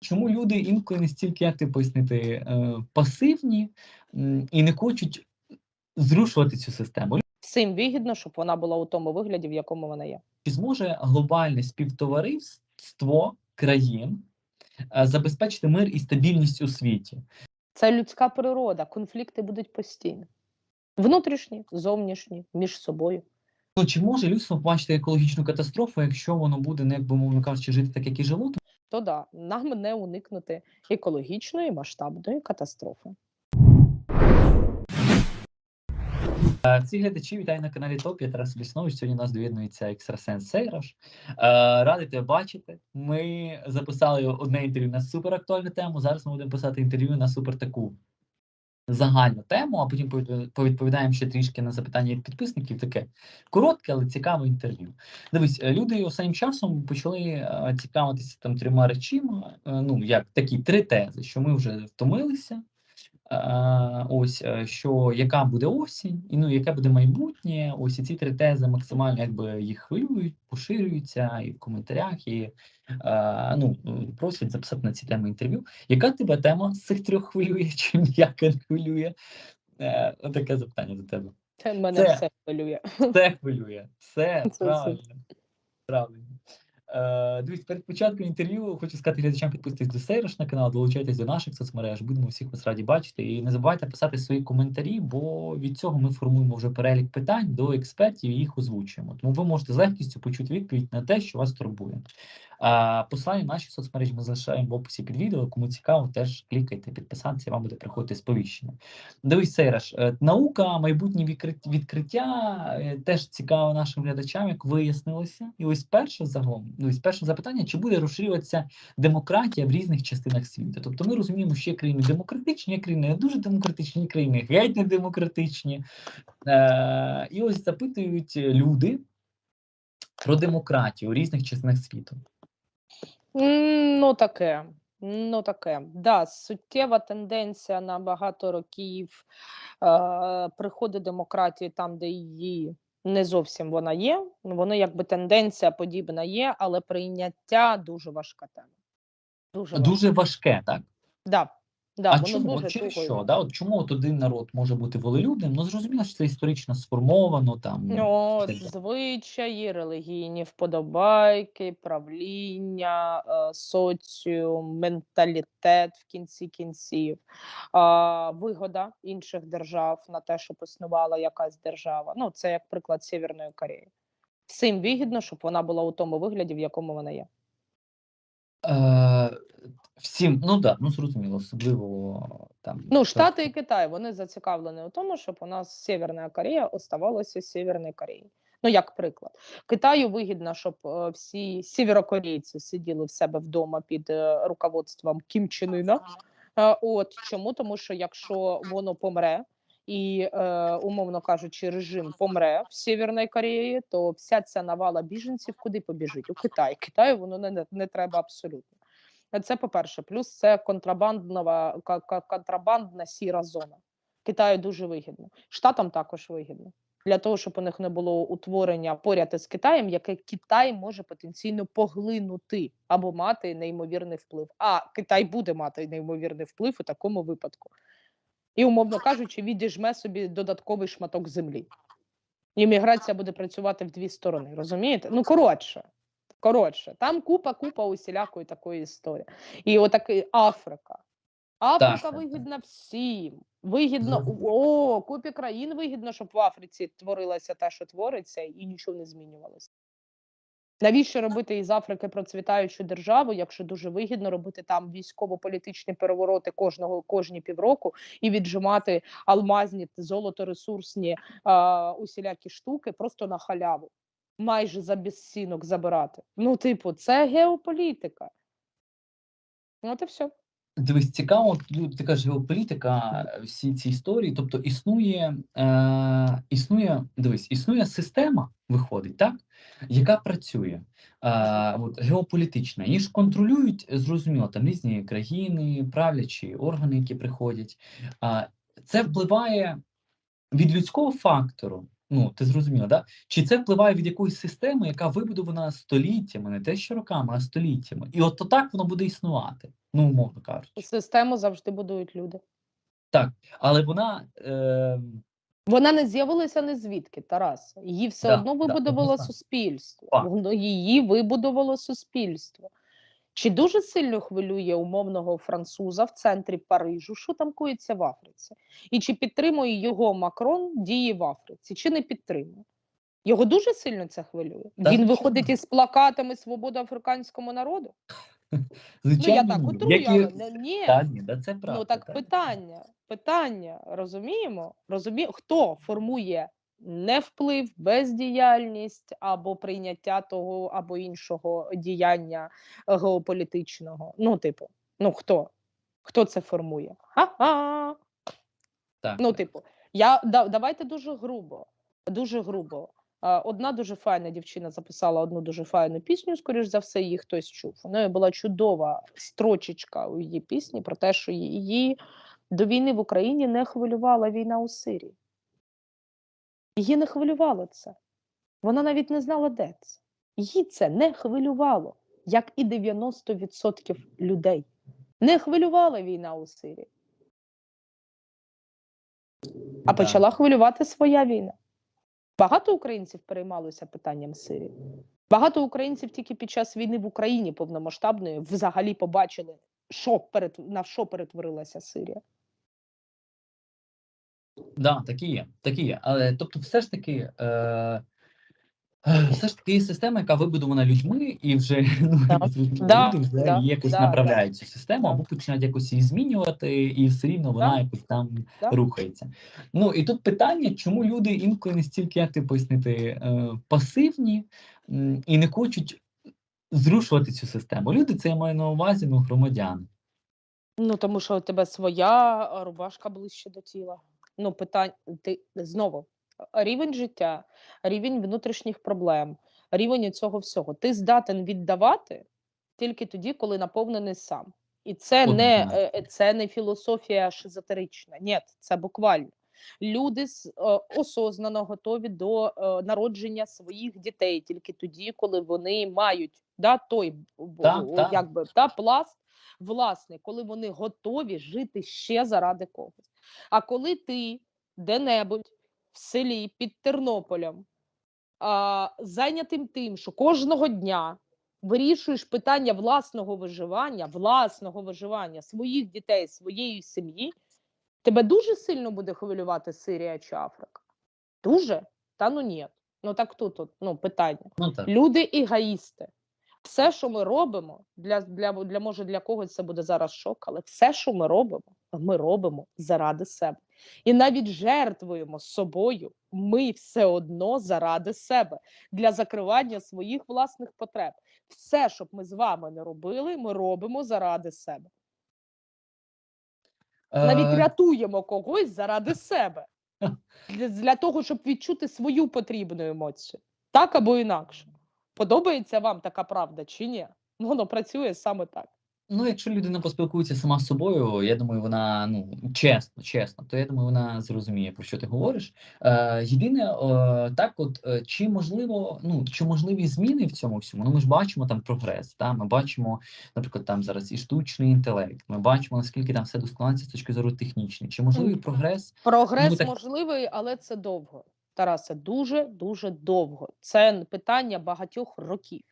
Чому люди інколи настільки, як ти пояснити, е, пасивні і не хочуть зрушувати цю систему? Всім вигідно, щоб вона була у тому вигляді, в якому вона є. Чи зможе глобальне співтовариство країн е, забезпечити мир і стабільність у світі? Це людська природа. Конфлікти будуть постійно. Внутрішні, зовнішні, між собою. Ну чи може людство побачити екологічну катастрофу, якщо воно буде, не якби мовно кажучи, жити так, як і жило? То да, нам не уникнути екологічної масштабної катастрофи. Е, Всі глядачі вітаю на каналі ТОП. Я Тарас Ліснович. Сьогодні у нас доєднується екстрасенс Сейраш. Е, Радий тебе бачити. Ми записали одне інтерв'ю на суперактуальну тему. Зараз ми будемо писати інтерв'ю на супер таку загальну тему, а потім повідповідаємо ще трішки на запитання від підписників. Таке коротке, але цікаве інтерв'ю. Дивись, е, люди останнім часом почали е, цікавитися там трьома речима. Е, Ну, як такі три тези, що ми вже втомилися. Е, ось е, що яка буде осінь, і ну яке буде майбутнє. Ось ці три тези максимально якби їх хвилюють, поширюються і в коментарях, і е, ну просять записати на ці теми інтерв'ю. Яка тебе тема з цих трьох хвилює? Чи ніяка не хвилює? Таке запитання до тебе. Це мене Це- все хвилює. Все хвилює, все все. правильно. Правильно. Е, дивіться, перед початком інтерв'ю хочу сказати глядачам підписуйтесь до Сейрош на канал, долучайтесь до наших соцмереж. Будемо всіх вас раді бачити. І не забувайте писати свої коментарі, бо від цього ми формуємо вже перелік питань до експертів і їх озвучуємо. Тому ви можете з легкістю почути відповідь на те, що вас турбує. Посилання на наші соцмережі ми залишаємо в описі під відео. Кому цікаво, теж клікайте, підписатися, вам буде приходити сповіщення. Дивись, Сейраш, е, наука, майбутнє відкриття е, теж цікаво нашим глядачам, як вияснилося. І ось перше загалом, ну, ось перше запитання: чи буде розширюватися демократія в різних частинах світу? Тобто ми розуміємо, що є країни демократичні, є країни не дуже демократичні, країни геть не демократичні. Е, і ось запитують люди про демократію у різних частинах світу. М, Ну таке. Ну таке. Да, суттєва тенденція на багато років е, приходу демократії там, де її не зовсім вона є. Воно якби тенденція подібна є, але прийняття дуже важка тема. Дуже, важка. Дуже важке, так? Да, да, а чому? дуже От через туго що? Да? От чому от один народ може бути волелюбним? Ну зрозуміло, що це історично сформовано там. Ну, звичаї, релігійні вподобайки, правління, е, соціум, менталітет в кінці кінців, а, вигода інших держав на те, щоб існувала якась держава. Ну, це як приклад Сєвєрної Кореї. Всім вигідно, щоб вона була у тому вигляді, в якому вона є. Е, всім, ну да, ну зрозуміло, особливо там. Ну, Штати і Китай вони зацікавлені у тому, щоб у нас Сєвєрна Корея оставалася Сєвєрною Кореєю. Ну, як приклад, Китаю вигідно, щоб е, всі сєвєрокорейці сиділи в себе вдома під е, руководством Кім Чен Іна. Е, От чому? Тому що якщо воно помре, і, е, умовно кажучи, режим помре в Сєвєрній Кореї, то вся ця навала біженців куди побіжить? У Китай. Китаю воно не, не треба абсолютно. Це по-перше, плюс це ка- контрабандна сіра зона. Китаю дуже вигідно. Штатам також вигідно. Для того, щоб у них не було утворення поряд із Китаєм, яке Китай може потенційно поглинути або мати неймовірний вплив. А Китай буде мати неймовірний вплив у такому випадку. І, умовно кажучи, відіжме собі додатковий шматок землі. Імміграція буде працювати в дві сторони. Розумієте? Ну, коротше. Коротше, там купа, купа усілякої такої історії. І отакий Африка. Африка так, так. вигідна всім. Вигідно, о, купі країн вигідно, щоб в Африці творилося те, що твориться, і нічого не змінювалося. Навіщо робити із Африки процвітаючу державу, якщо дуже вигідно робити там військово-політичні перевороти кожного кожні півроку і віджимати алмазні золоторесурсні а, усілякі штуки просто на халяву, майже за безцінок забирати. Ну, типу, це геополітика. От і все. Дивись, цікаво, ну, ти кажеш, геополітика, е, всі ці історії. Тобто існує, е, існує, дивись, існує система, виходить, так, яка працює. Е, от, геополітична. Її ж контролюють, зрозуміло, там різні країни, правлячі органи, які приходять. Е, це впливає від людського фактору. Ну, ти зрозуміла, да? Чи це впливає від якоїсь системи, яка вибудована століттями, не те що роками, а століттями. І от так воно буде існувати. Ну, умовно кажучи. Систему завжди будують люди. Так, але вона е, Вона не з'явилася не звідки, Тарас. Її все Да, одно вибудувало однозначно. суспільство. Воно її вибудувало суспільство. Чи дуже сильно хвилює умовного француза в центрі Парижу, що там коїться в Африці? І чи підтримує його Макрон дії в Африці, чи не підтримує? Його дуже сильно це хвилює. Та, Він виходить із плакатами Свобода африканському народу. Ну я так утрую, Які... але ні. Та, ні, да, це правда. Ну так та. питання, питання, розуміємо? Розумі... Хто формує не вплив, бездіяльність або прийняття того або іншого діяння е, геополітичного? Ну, типу, ну хто? Хто це формує? Ха-ха! Так, Ну, типу, я да, давайте дуже грубо. Дуже грубо. Одна дуже файна дівчина записала одну дуже файну пісню. Скоріш за все, її хтось чув. Неї була чудова строчечка у її пісні про те, що її до війни в Україні не хвилювала війна у Сирії. Її не хвилювало це. Вона навіть не знала, де це. Її це не хвилювало, як і 90% людей. Не хвилювала війна у Сирії. А Да. почала хвилювати своя війна. Багато українців переймалося питанням Сирії. Багато українців тільки під час війни в Україні повномасштабної взагалі побачили, що перет... на що перетворилася Сирія. Да, такі є, такі є. Але тобто, все ж таки, е, е, все ж таки є система, яка вибудована людьми, і вже ну, да, люди вже да, якось да, направляють цю систему, да. або починають якось її змінювати, і все рівно вона Да. якось там Да. рухається. Ну і тут питання, чому люди інколи настільки, як ти пояснити, е, пасивні і не хочуть зрушувати цю систему. Люди це я маю на увазі, ну, громадяни. Ну тому що у тебе своя рубашка ближче до тіла. Ну, питань ти знову рівень життя, рівень внутрішніх проблем, рівень цього всього. Ти здатен віддавати тільки тоді, коли наповнений сам. І це не, е, це не філософія шизотерична. Ні, це буквально. Люди е, осознано готові до е, народження своїх дітей тільки тоді, коли вони мають да, той так. якби, да, пласт, власне, коли вони готові жити ще заради когось. А коли ти де-небудь в селі під Тернополем а, зайнятим тим, що кожного дня вирішуєш питання власного виживання, власного виживання своїх дітей, своєї сім'ї, тебе дуже сильно буде хвилювати Сирія чи Африка. Дуже? Та ну ні. Ну так тут ну, питання. Ну так. Люди егоїсти. Все, що ми робимо, для, для, для може для когось це буде зараз шок, але все, що ми робимо, ми робимо заради себе. І навіть жертвуємо собою ми все одно заради себе для закривання своїх власних потреб. Все, щоб ми з вами не робили, ми робимо заради себе. Навіть Е, рятуємо когось заради себе. Для, для того, щоб відчути свою потрібну емоцію. Так або інакше. Подобається вам така правда чи ні? Воно працює саме так. Ну, якщо людина поспілкується сама з собою, я думаю, вона ну чесно, чесно, то я думаю, вона зрозуміє про що ти говориш. Е, єдине, е, так, от е, чи можливо, ну чи можливі зміни в цьому всьому? Ну, ми ж бачимо там прогрес. Та ми бачимо, наприклад, там зараз і штучний інтелект. Ми бачимо наскільки там все досконалиться з точки зору технічної. Чи можливий прогрес? Прогрес Ну, так- можливий, але це довго. Тарасе, дуже дуже довго. Це питання багатьох років.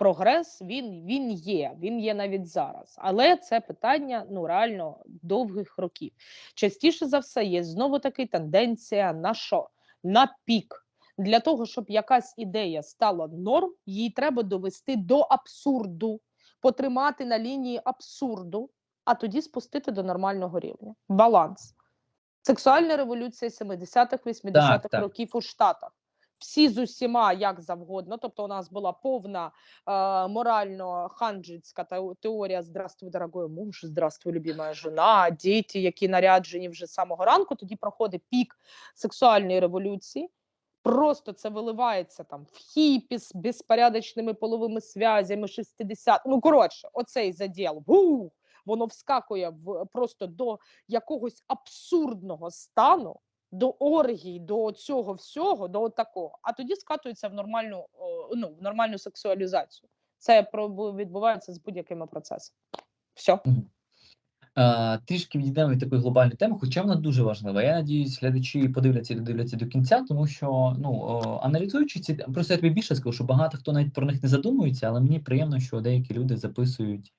Прогрес він, він є, він є навіть зараз, але це питання ну реально довгих років. Частіше за все є знову таки тенденція на що? На пік. Для того, щоб якась ідея стала норм, її треба довести до абсурду, потримати на лінії абсурду, а тоді спустити до нормального рівня. Баланс. Сексуальна революція 70-х, 80-х так. років у Штатах. Всі з усіма як завгодно. Тобто, у нас була повна е, морально-ханджицька теорія Здравствуй, дорогой муж, здравствуй, любимая жена, діти, які наряджені вже з самого ранку. Тоді проходить пік сексуальної революції. Просто це виливається там в хіпі з безпорядочними половими зв'язями 60. Ну коротше, оцей заділ. Воно вскакує в просто до якогось абсурдного стану, до оргій, до цього всього, до такого. А тоді скатується в нормальну, ну, в нормальну сексуалізацію. Це відбувається з будь-якими процесами. Все. Трішки відійдемо від такої глобальної теми, хоча вона дуже важлива. Я надіюсь, глядачі подивляться і додивляться до кінця, тому що ну аналізуючи ці просто я тобі більше скажу, що багато хто навіть про них не задумується, але мені приємно, що деякі люди записують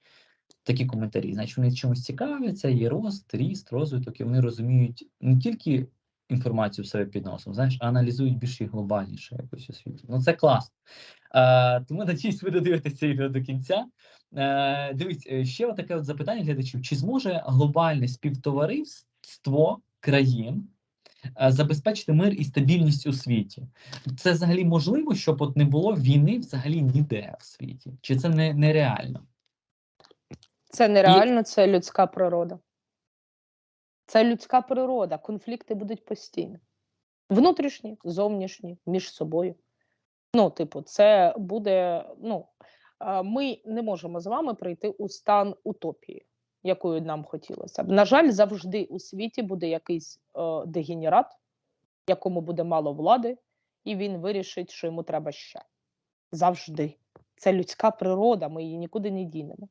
такі коментарі. Значить, вони чимось цікавляться, є рост, ріст, розвиток, і вони розуміють не тільки інформацію в себе під носом, знаєш, а аналізують більш і глобальніше якось у світі. Ну це класно. А, тому надіюсь, ви додивитеся це відео до кінця. Е, дивись, е, ще таке от запитання глядачів: чи зможе глобальне співтовариство країн е, забезпечити мир і стабільність у світі? Це взагалі можливо, щоб от не було війни взагалі ніде в світі? Чи це не, нереально? Це нереально, це людська природа. Це людська природа. Конфлікти будуть постійно. Внутрішні, зовнішні, між собою. Ну, типу, це буде. Ну, ми не можемо з вами прийти у стан утопії, якою нам хотілося б. На жаль, завжди у світі буде якийсь е, дегенерат, якому буде мало влади, і він вирішить, що йому треба ще. Завжди. Це людська природа, ми її нікуди не дінемо.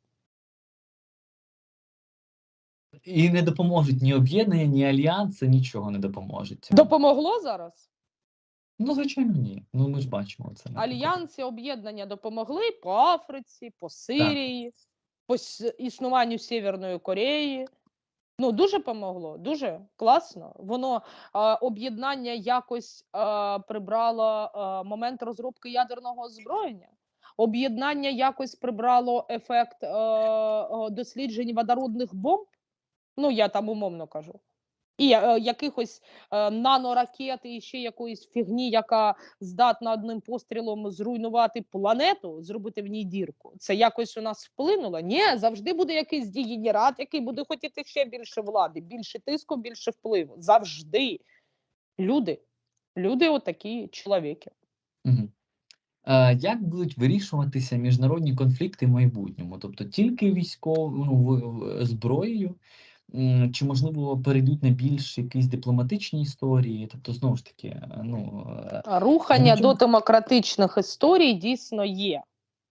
І не допоможуть ні об'єднання, ні альянси, нічого не допоможуть. Допомогло зараз? Ну, звичайно, ні. Ну ми ж бачимо це. Альянси об'єднання допомогли по Африці, по Сирії, по існуванню Сєвєрної Кореї. Ну, дуже помогло, дуже класно. Воно а, об'єднання якось а, прибрало а, момент розробки ядерного озброєння. Об'єднання якось прибрало ефект е, е, досліджень водородних бомб. Ну, я там умовно кажу. І е, якихось е, наноракет і ще якоїсь фігні, яка здатна одним пострілом зруйнувати планету, зробити в ній дірку. Це якось у нас вплинуло? Ні, завжди буде якийсь дегенерат, який буде хотіти ще більше влади, більше тиску, більше впливу. Завжди. Люди. Люди отакі чоловіки. Угу. Е, як будуть вирішуватися міжнародні конфлікти в майбутньому? Тобто тільки військовою ну, зброєю, чи можливо перейдуть на більш якісь дипломатичні історії? Тобто, знову ж таки, е, ну е, Рухання Нічого. до демократичних історій дійсно є.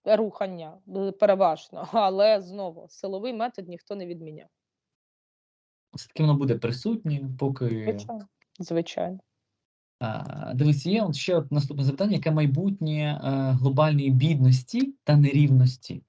Рухання е, переважно, але знову силовий метод ніхто не відміняв. все-таки воно буде присутнє, поки Звичайно. Звичайно. Дивись, є ще от наступне запитання, яке майбутнє глобальної бідності та нерівності.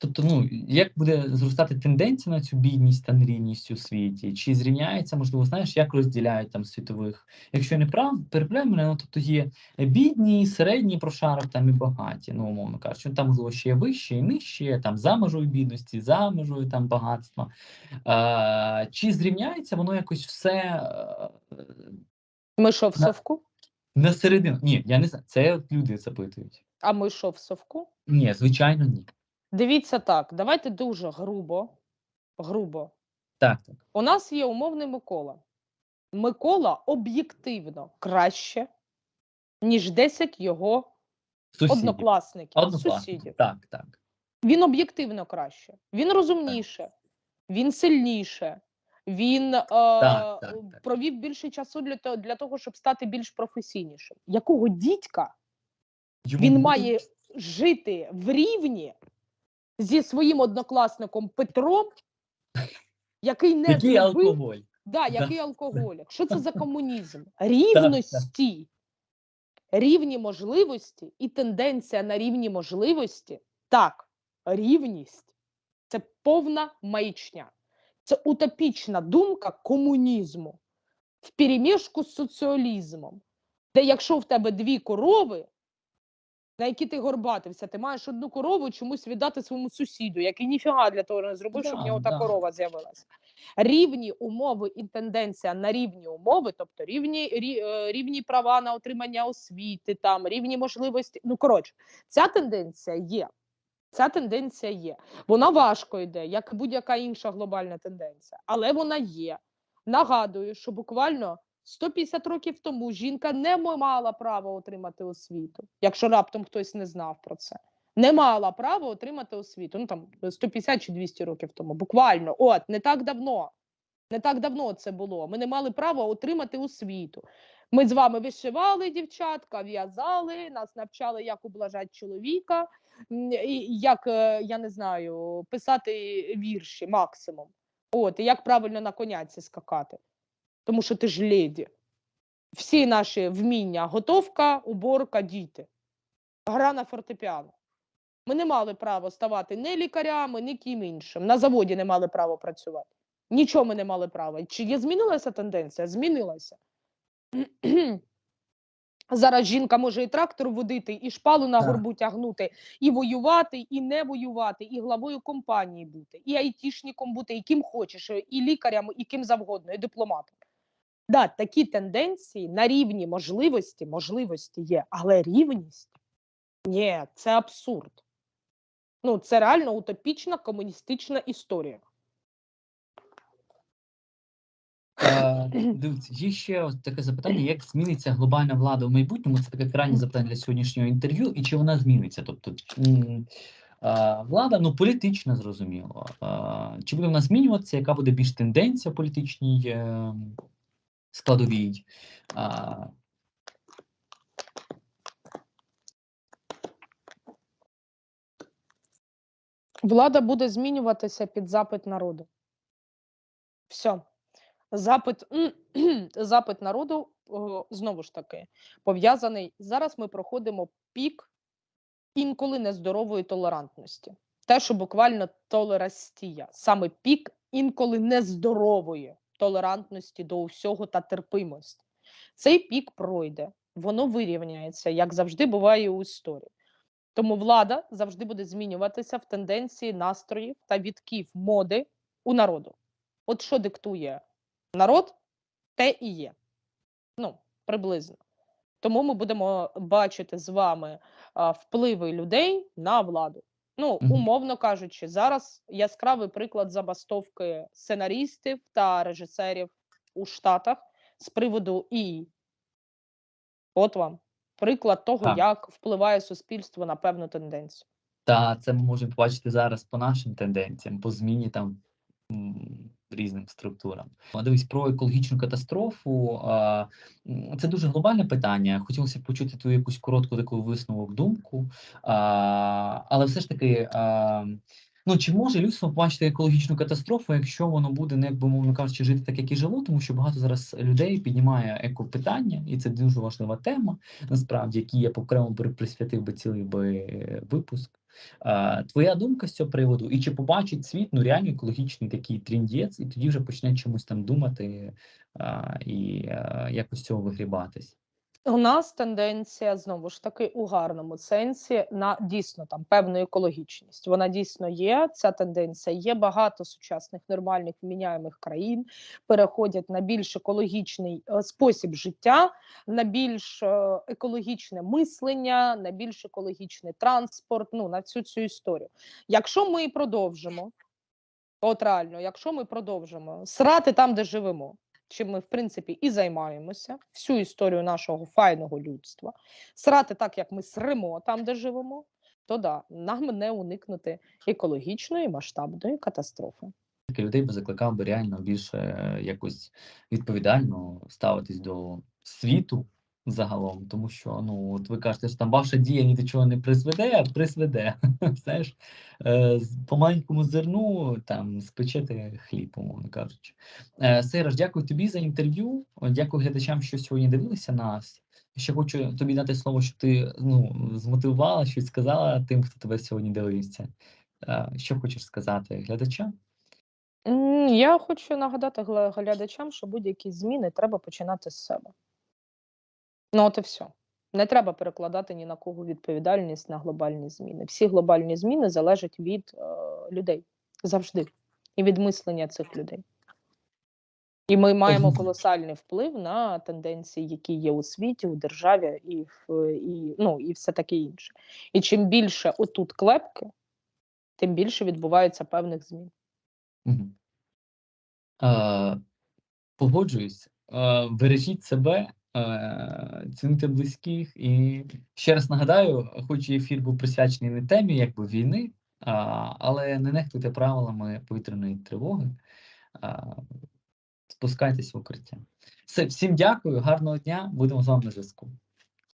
Тобто, ну, як буде зростати тенденція на цю бідність та нерівність у світі? Чи зрівняється, можливо, знаєш, як розділяють там світових? Якщо я не прав, переправляй мене, ну, тобто є бідні, середні прошарок там і багаті, ну, умовно кажучи, там, можливо, ще є вище і нижче, там за межою бідності, за межою там багатства. А, чи зрівняється воно якось все Ми що в На- совку? на середину? Ні, я не знаю. Це люди запитують. А ми що в совку? Ні, звичайно, ні. Дивіться так, давайте дуже грубо. Грубо. Так, так. У нас є умовний Микола. Микола об'єктивно краще, ніж 10 його Сусідів. однокласників, сусідів. Так, так. Він об'єктивно краще, він розумніше, він сильніше, він е, так, так. провів більше часу для того, для того, щоб стати більш професійнішим. Якого дідька Йому він буде- має жити в рівні зі своїм однокласником Петром, який не Який зробив алкоголь? Да, Да. який алкоголік? Що це за комунізм? Рівності, рівні можливості і тенденція на рівні можливості. Так, рівність це повна маячня. Це утопічна думка комунізму в перемішку з соціалізмом, де якщо в тебе дві корови, на які ти горбатився, ти маєш одну корову чомусь віддати своєму сусіду, який ніфіга для того не зробив, щоб в Да, та корова з'явилася. Рівні умови і тенденція на рівні умови, тобто рівні, рі, е, рівні права на отримання освіти, там рівні можливості. Ну коротше, ця тенденція є. Ця тенденція є. Вона важко йде, як будь-яка інша глобальна тенденція, але вона є. Нагадую, що буквально 150 років тому жінка не мала права отримати освіту, якщо раптом хтось не знав про це. Не мала права отримати освіту. Ну там 150 чи 200 років тому. Буквально, от не так давно. Не так давно це було. Ми не мали права отримати освіту. Ми з вами вишивали, дівчатка, в'язали, нас навчали, як ублажати чоловіка, як, е, я не знаю, писати вірші максимум. От, і як правильно на коняці скакати. Тому що ти ж леді. Всі наші вміння, готовка, уборка, діти. Гра на фортепіано. Ми не мали права ставати ні лікарями, ні ким іншим. На заводі не мали права працювати. Нічого ми не мали права. Чи є змінилася тенденція? Змінилася. Зараз жінка може і трактор водити, і шпалу на горбу тягнути, і воювати, і не воювати, і главою компанії бути, і айтішником бути, і ким хочеш, і лікарем, і ким завгодно, і дипломатом. Да, такі тенденції на рівні можливості, можливості є, але рівність ні, це абсурд. Ну, це реально утопічна комуністична історія. Е, Дивіться, є ще таке запитання: як зміниться глобальна влада в майбутньому? Це таке крайнє запитання для сьогоднішнього інтерв'ю, і чи вона зміниться? Тобто е, влада, ну політична, зрозуміло. Е, Чи буде вона змінюватися? Яка буде більш тенденція політичній е, складовій? Влада буде змінюватися під запит народу. Все. Запит, запит народу, знову ж таки, пов'язаний. Зараз ми проходимо пік інколи нездорової толерантності. Те, що буквально толерастія, саме пік інколи нездорової толерантності до всього та терпимості. Цей пік пройде, воно вирівняється, як завжди буває у історії. Тому влада завжди буде змінюватися в тенденції настроїв та відків моди у народу. От що диктує народ, те і є. Ну, приблизно. Тому ми будемо бачити з вами впливи людей на владу. Ну, умовно кажучи, зараз яскравий приклад забастовки сценарістів та режисерів у Штатах з приводу і от вам приклад того, Так. як впливає суспільство на певну тенденцію. Та це ми можемо побачити зараз по нашим тенденціям, по зміні там різним структурам. Дивись про екологічну катастрофу. Це дуже глобальне питання. Хотілося б почути твою якусь коротку таку висновок думку. Але все ж таки. Ну, чи може людство побачити екологічну катастрофу, якщо воно буде, не якби мовно кажучи, жити так, як і жило, тому що багато зараз людей піднімає екопитання, і це дуже важлива тема, насправді, якій я окремо би присвятив би цілий би випуск. А, твоя думка з цього приводу, і чи побачить світ ну реально екологічний такий тріндєць, і тоді вже почне чомусь там думати а, і а, якось цього вигрібатись? У нас тенденція знову ж таки у гарному сенсі на дійсно там певну екологічність. Вона дійсно є. Ця тенденція є. Багато сучасних нормальних вміняємих країн переходять на більш екологічний е, спосіб життя, на більш е, екологічне мислення, на більш екологічний транспорт. Ну на всю цю історію. Якщо ми продовжимо, от реально, якщо ми продовжимо срати там, де живемо чим ми в принципі і займаємося всю історію нашого файного людства, срати так, як ми сримо там, де живемо, то да, нам не уникнути екологічної масштабної катастрофи. Людей би закликав би реально більше е, якось відповідально ставитись до світу загалом, тому що ну от ви кажете, що там ваша дія ні до чого не призведе, а призведе. Знаєш, е, по маленькому зерну там спечете хліб, умовно кажучи. Е, Сейраж, дякую тобі за інтерв'ю. Дякую глядачам, що сьогодні дивилися нас. Ще хочу тобі дати слово, щоб ти ну змотивувала, щось сказала тим, хто тебе сьогодні дивився. Е, Що хочеш сказати глядачам? Я хочу нагадати глядачам, що будь-які зміни треба починати з себе. Ну, от і все. Не треба перекладати ні на кого відповідальність на глобальні зміни. Всі глобальні зміни залежать від е, людей завжди і від мислення цих людей. І ми маємо колосальний вплив на тенденції, які є у світі, у державі, і, в, і, ну, і все таке інше. І чим більше отут клепки, тим більше відбувається певних змін. Мгм. Е, Погоджуюсь. Е, Бережіть себе, е, цінуйте близьких. І ще раз нагадаю, хоч ефір був присвячений не темі якби війни, але не нехтуйте правилами повітряної тривоги. А, Спускайтесь в укриття. Все, всім дякую, гарного дня. Будемо з вами на зв'язку.